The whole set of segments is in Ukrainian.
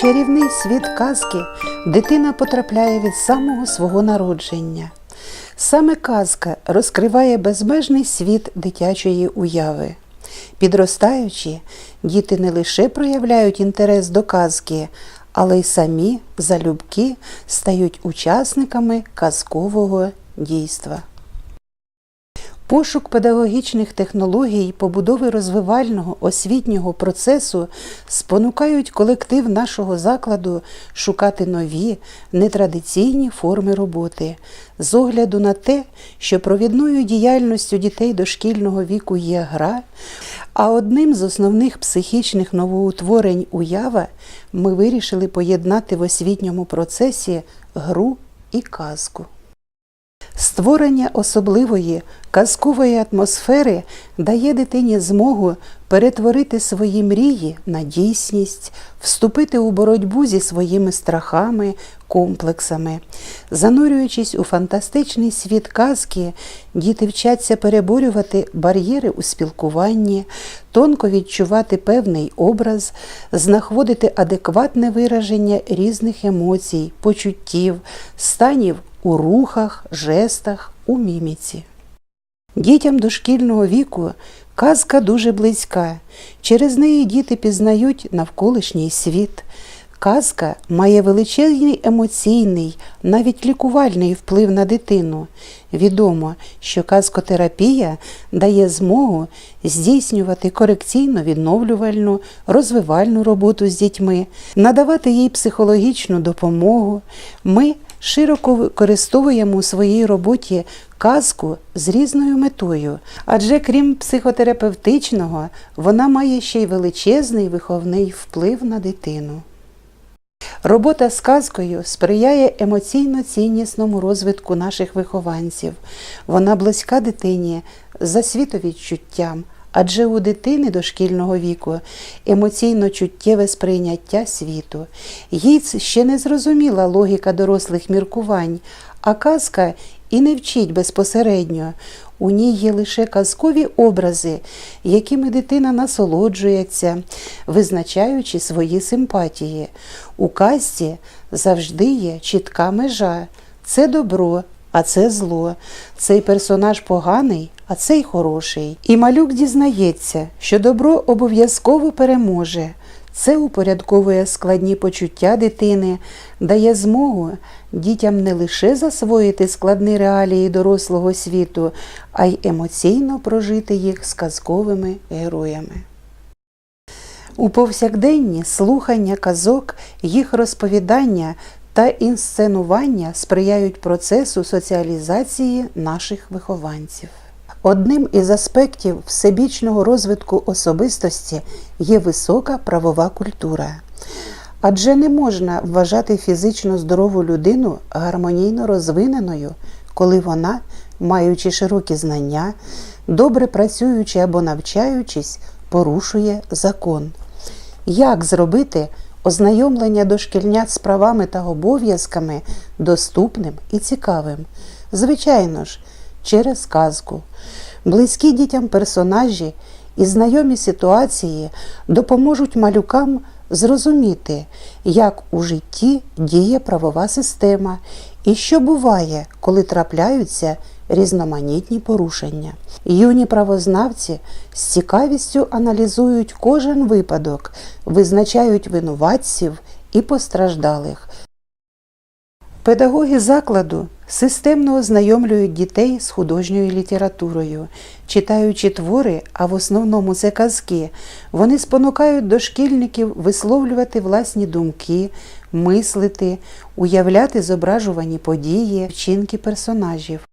чарівний світ казки дитина потрапляє від самого свого народження. Саме казка розкриває безмежний світ дитячої уяви. Підростаючи, діти не лише проявляють інтерес до казки, але й самі залюбки стають учасниками казкового дійства. Пошук педагогічних технологій побудови розвивального освітнього процесу спонукають колектив нашого закладу шукати нові нетрадиційні форми роботи з огляду на те, що провідною діяльністю дітей дошкільного віку є гра, а одним з основних психічних новоутворень уява ми вирішили поєднати в освітньому процесі гру і казку. Створення особливої казкової атмосфери дає дитині змогу перетворити свої мрії на дійсність, вступити у боротьбу зі своїми страхами, комплексами. Занурюючись у фантастичний світ казки, діти вчаться переборювати бар'єри у спілкуванні, тонко відчувати певний образ, знаходити адекватне вираження різних емоцій, почуттів, станів у рухах, жестах, у міміці. Дітям дошкільного віку казка дуже близька. Через неї діти пізнають навколишній світ. Казка має величезний емоційний, навіть лікувальний вплив на дитину. Відомо, що казкотерапія дає змогу здійснювати корекційно відновлювальну, розвивальну роботу з дітьми, надавати їй психологічну допомогу. Ми широко використовуємо у своїй роботі казку з різною метою, адже крім психотерапевтичного, вона має ще й величезний виховний вплив на дитину. Робота з казкою сприяє емоційно ціннісному розвитку наших вихованців. Вона близька дитині за світовідчуттям, адже у дитини дошкільного віку емоційно чуттєве сприйняття світу. Їй ще не зрозуміла логіка дорослих міркувань, а казка і не вчить безпосередньо. У ній є лише казкові образи, якими дитина насолоджується, визначаючи свої симпатії. У казці завжди є чітка межа це добро, а це зло. Цей персонаж поганий, а цей хороший. І малюк дізнається, що добро обов'язково переможе. Це упорядковує складні почуття дитини, дає змогу дітям не лише засвоїти складні реалії дорослого світу, а й емоційно прожити їх з казковими героями. У повсякденні слухання казок, їх розповідання та інсценування сприяють процесу соціалізації наших вихованців. Одним із аспектів всебічного розвитку особистості є висока правова культура. Адже не можна вважати фізично здорову людину гармонійно розвиненою, коли вона, маючи широкі знання, добре працюючи або навчаючись, порушує закон. Як зробити ознайомлення дошкільнят з правами та обов'язками доступним і цікавим? Звичайно ж, через казку. Близькі дітям персонажі і знайомі ситуації допоможуть малюкам зрозуміти, як у житті діє правова система і що буває, коли трапляються різноманітні порушення. Юні правознавці з цікавістю аналізують кожен випадок, визначають винуватців і постраждалих. Педагоги закладу системно ознайомлюють дітей з художньою літературою, читаючи твори, а в основному це казки, вони спонукають дошкільників висловлювати власні думки, мислити, уявляти зображувані події, вчинки персонажів.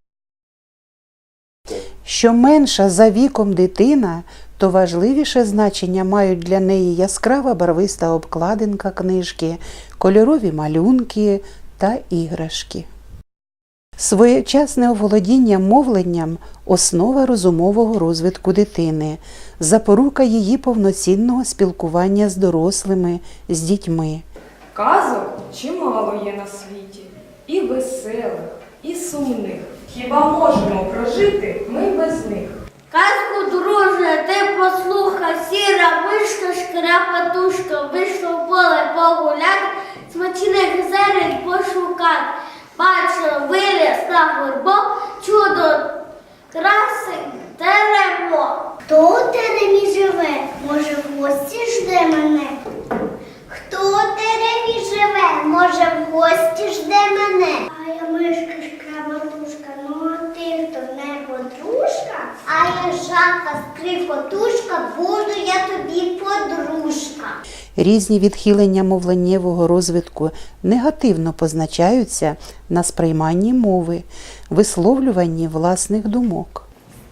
Що менша за віком дитина, то важливіше значення мають для неї яскрава барвиста обкладинка книжки, кольорові малюнки та іграшки. Своєчасне оволодіння мовленням основа розумового розвитку дитини, запорука її повноцінного спілкування з дорослими, з дітьми. Казок чимало є на світі, і веселих, і сумних. Хіба можемо прожити ми без них? Казку, друже, ти послухай, сіра мишка, шкрапатушка, вийшла в поле погуляти, смачних зерень пошукати. Бачила, виліз на горбок, чудо красень дерево. Хто у тереві живе? Може, в гості жде мене? Хто у тереві живе? Може, в гості жде мене? А я мишка шкрабатушка, ну а ти хто не подружка? А я жака скрикотушка, буду я тобі подружка. Різні відхилення мовленнєвого розвитку негативно позначаються на сприйманні мови, висловлюванні власних думок.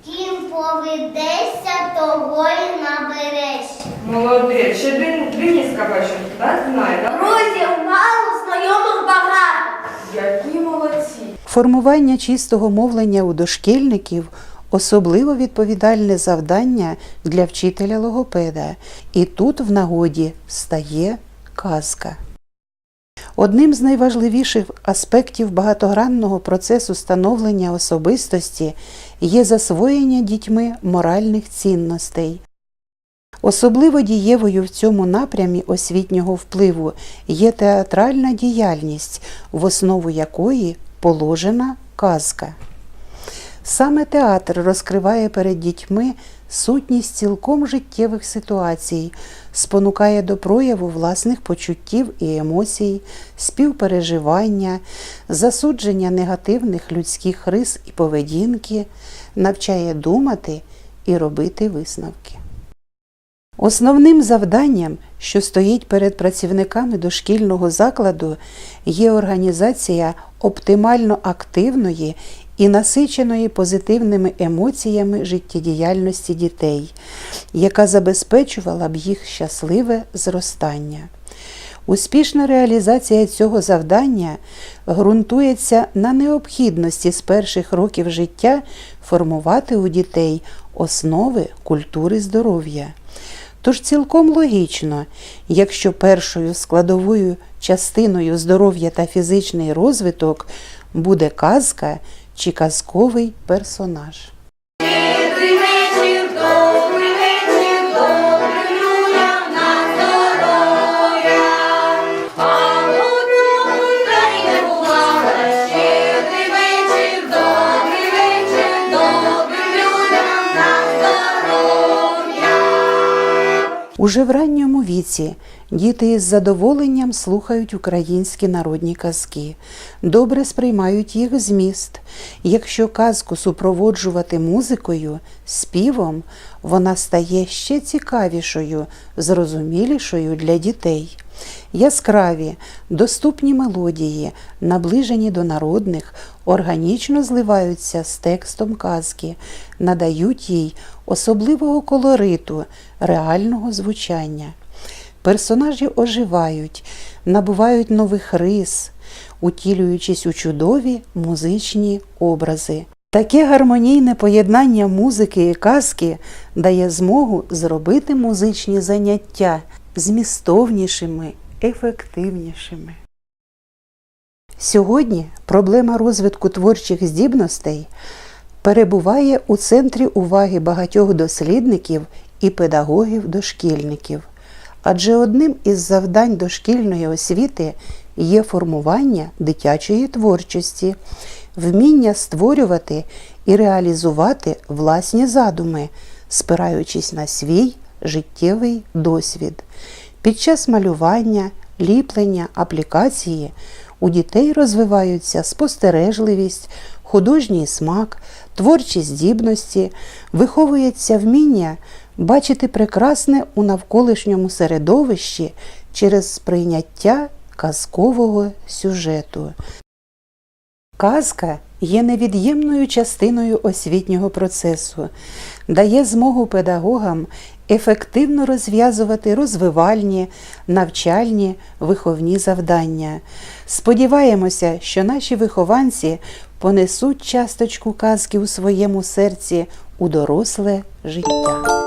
З ким поведешся, того й наберешся. Молодець, ще Ден- Дениска бачу, так знає, так? Друзів мало, знайомих багато. Які молодці. Формування чистого мовлення у дошкільників особливо відповідальне завдання для вчителя логопеда, і тут в нагоді стає казка. Одним з найважливіших аспектів багатогранного процесу становлення особистості є засвоєння дітьми моральних цінностей. Особливо дієвою в цьому напрямі освітнього впливу є театральна діяльність, в основу якої положена казка. Саме театр розкриває перед дітьми сутність цілком життєвих ситуацій, спонукає до прояву власних почуттів і емоцій, співпереживання, засудження негативних людських рис і поведінки, навчає думати і робити висновки. Основним завданням, що стоїть перед працівниками дошкільного закладу, є організація оптимально активної і насиченої позитивними емоціями життєдіяльності дітей, яка забезпечувала б їх щасливе зростання. Успішна реалізація цього завдання ґрунтується на необхідності з перших років життя формувати у дітей основи культури здоров'я. Тож цілком логічно, якщо першою складовою частиною здоров'я та фізичний розвиток буде казка чи казковий персонаж. Уже в ранньому віці діти із задоволенням слухають українські народні казки, добре сприймають їх зміст. Якщо казку супроводжувати музикою, співом, вона стає ще цікавішою, зрозумілішою для дітей. Яскраві, доступні мелодії, наближені до народних, органічно зливаються з текстом казки, надають їй особливого колориту, реального звучання. Персонажі оживають, набувають нових рис, утілюючись у чудові музичні образи. Таке гармонійне поєднання музики і казки дає змогу зробити музичні заняття змістовнішими, ефективнішими. Сьогодні проблема розвитку творчих здібностей перебуває у центрі уваги багатьох дослідників і педагогів-дошкільників. Адже одним із завдань дошкільної освіти є формування дитячої творчості, вміння створювати і реалізувати власні задуми, спираючись на свій життєвий досвід. Під час малювання, ліплення, аплікації у дітей розвиваються спостережливість, художній смак, творчі здібності, виховується вміння бачити прекрасне у навколишньому середовищі через сприйняття казкового сюжету. Казка є невід'ємною частиною освітнього процесу, дає змогу педагогам ефективно розв'язувати розвивальні, навчальні, виховні завдання. Сподіваємося, що наші вихованці понесуть часточку казки у своєму серці у доросле життя.